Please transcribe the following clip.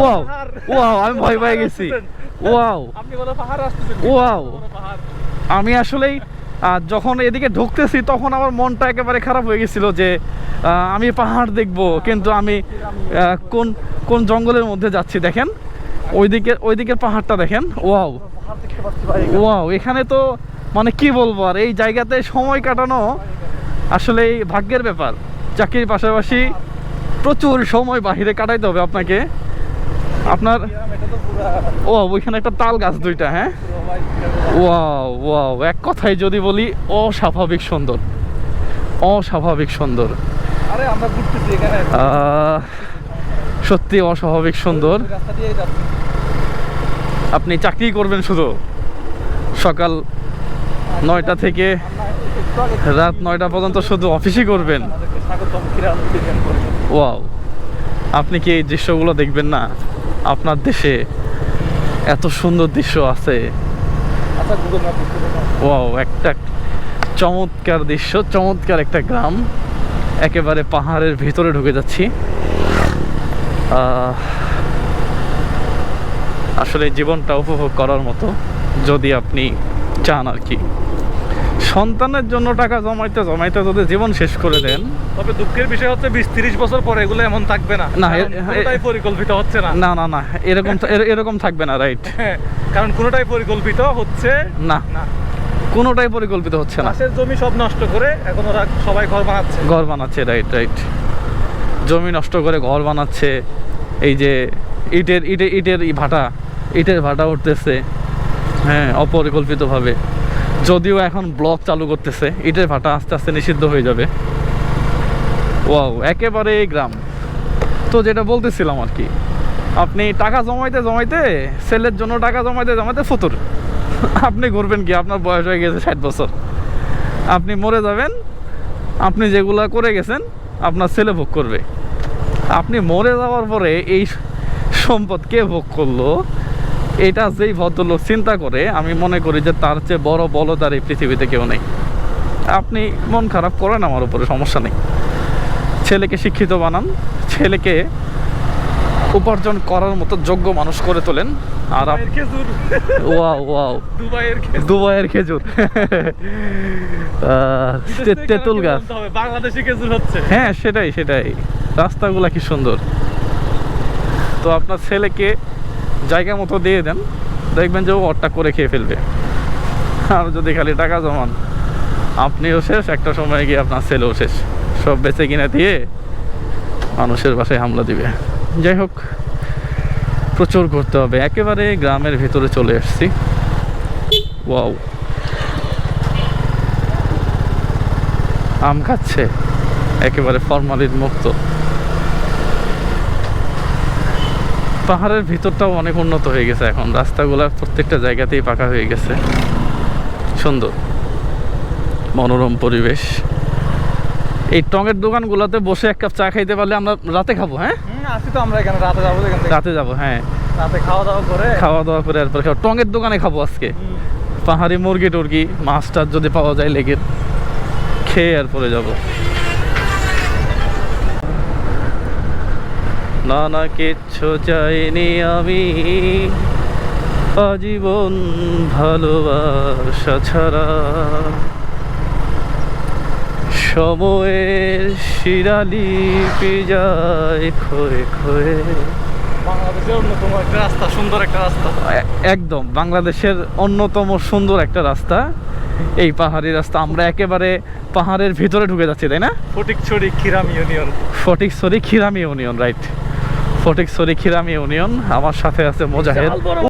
Wow wow আমি ভয় পেয়ে গেছি। ওয়াও আপনি বলো পাহাড় আসতেছেন ওয়াও আমি আসলেই যখন এদিকে ঢুকতেছি তখন আমার মনটা একেবারে খারাপ হয়ে গেছিল যে আমি পাহাড় দেখব। কিন্তু আমি কোন কোন জঙ্গলের মধ্যে যাচ্ছি দেখেন। ওইদিকে ওইদিকের পাহাড়টা দেখেন। ওয়াও ওয়াও এখানে। তো মানে কি বলব আর এই জায়গাতে সময় কাটানো আসলে ভাগ্যের ব্যাপার। চাকরির পাশাপাশি প্রচুর সময় বাহিরে কাটাইতে হবে আপনাকে। আপনার? ও ওইখানে একটা তাল গাছ দুইটা হ্যাঁ? ওয়াও ওয়াও এক কথায় যদি বলি অস্বাভাবিক সুন্দর। অস্বাভাবিক সুন্দর। সত্যি অস্বাভাবিক সুন্দর। আপনি চাকরি করবেন শুধু? সকাল নয়টা থেকে রাত নয়টা পর্যন্ত শুধু অফিসই করবেন। ওয়াও আপনি কি এই দৃশ্যগুলো দেখবেন না? আপনার দেশে এত সুন্দর দৃশ্য আছে। আচ্ছা ওয়াও একটা চমৎকার দৃশ্য চমৎকার একটা গ্রাম। একেবারে পাহাড়ের ভিতরে ঢুকে যাচ্ছি। আসলে জীবনটা উপভোগ করার মতো যদি আপনি চান আর কি। সন্তানের জন্য টাকা জমাইতে জমাইতে যদি জীবন শেষ করে দেন তবে দুঃখের বিষয় হচ্ছে বিশ তিরিশ বছর পরে এগুলো এমন থাকবে না। না, পরিকল্পিত হচ্ছে না। না না না এরকম এর- এরকম থাকবে না রাইট হ্যাঁ, কারণ কোনোটাই পরিকল্পিত হচ্ছে না। না। কোনোটাই পরিকল্পিত হচ্ছে না। চাষের জমি সব নষ্ট করে এখন ওরা সবাই ঘর বানাচ্ছে। ঘর বানাচ্ছে রাইট রাইট জমি নষ্ট করে ঘর বানাচ্ছে এই যে ইটের ইটে ইটের ভাটা ইটের ভাটা উঠতেছে হ্যাঁ অপরিকল্পিতভাবে। যদিও এখন ব্লক চালু করতেছে, ইটের ভাটা আস্তে আস্তে নিষিদ্ধ হয়ে যাবে। ওয়াও, একেবারে গ্রাম। তো যেটা বলতেছিলাম আর কি, আপনি টাকা জমাইতে জমাইতে সেলের জন্য টাকা জমাইতে জমাইতে ফতুর। আপনি ঘুরবেন কি? আপনার বয়স হয়ে গেছে ষাট বছর। আপনি মরে যাবেন, আপনি যেগুলা করে গেছেন, আপনার ছেলে ভোগ করবে। আপনি মরে যাওয়ার পরে এই সম্পদ কে ভোগ করল? এটা যেই ভদ্রলোক চিন্তা করে আমি মনে করি যে তার চেয়ে বড় বলদার এই পৃথিবীতে কেউ নেই। আপনি মন খারাপ করেন আমার উপরে সমস্যা নেই। ছেলেকে শিক্ষিত বানান ছেলেকে উপার্জন করার মতো যোগ্য মানুষ করে তোলেন আর দুবাইয়ের খেজুর। Wow wow. দুবাইয়ের দুবাইয়ের খেজুর। তেঁতুল গাছ। বাংলাদেশি খেজুর হচ্ছে। হ্যাঁ সেটাই সেটাই। রাস্তাগুলা কি সুন্দর। তো আপনার ছেলেকে জায়গা মতো দিয়ে দেন, দেখবেন যে ও অট্টা করে খেয়ে ফেলবে। আর যদি খালি টাকা জমান, আপনিও শেষ, একটা সময় গিয়ে আপনার ছেলেও শেষ। সব বেঁচে কিনে দিয়ে মানুষের বাসায় হামলা দিবে। যাই হোক, প্রচুর ঘুরতে হবে। একেবারে গ্রামের ভিতরে চলে এসেছি। ওয়াও। আম খাচ্ছে। একেবারে ফরমালিন মুক্ত। পাহাড়ের ভিতরটাও অনেক উন্নত হয়ে গেছে এখন। রাস্তাগুলো প্রত্যেকটা জায়গাতেই পাকা হয়ে গেছে। সুন্দর। মনোরম পরিবেশ। এই টঙের দোকানগুলোতে বসে এক কাপ চা খাইতে পারলে আমরা রাতে খাব হ্যাঁ? আসি তো আমরা এখানে রাতে যাব রাতে যাব হ্যাঁ। রাতে খাওয়া দাওয়া করে খাওয়া দাওয়া করে এরপর খাব। টঙের দোকানে খাব আজকে। পাহাড়ি মুরগি টুরগি মাছ টাছ যদি পাওয়া যায় লেগের খেয়ে এরপরে যাব। না না কিচ্ছু চাইনি আমি। আজীবন ভালোবাসা ছাড়া সময়ের শিরালি যায় ক্ষয়ে ক্ষয়ে বাংলাদেশের অন্যতম একটা রাস্তা সুন্দর একটা রাস্তা। একদম বাংলাদেশের অন্যতম সুন্দর একটা রাস্তা। এই পাহাড়ি রাস্তা আমরা একেবারে পাহাড়ের ভিতরে ঢুকে যাচ্ছি তাই না? Fatikchhari Khiram union. Fatikchhari Khirami union right. Fatikchhari Khirami union আমার সাথে আছে মোজাহেদ।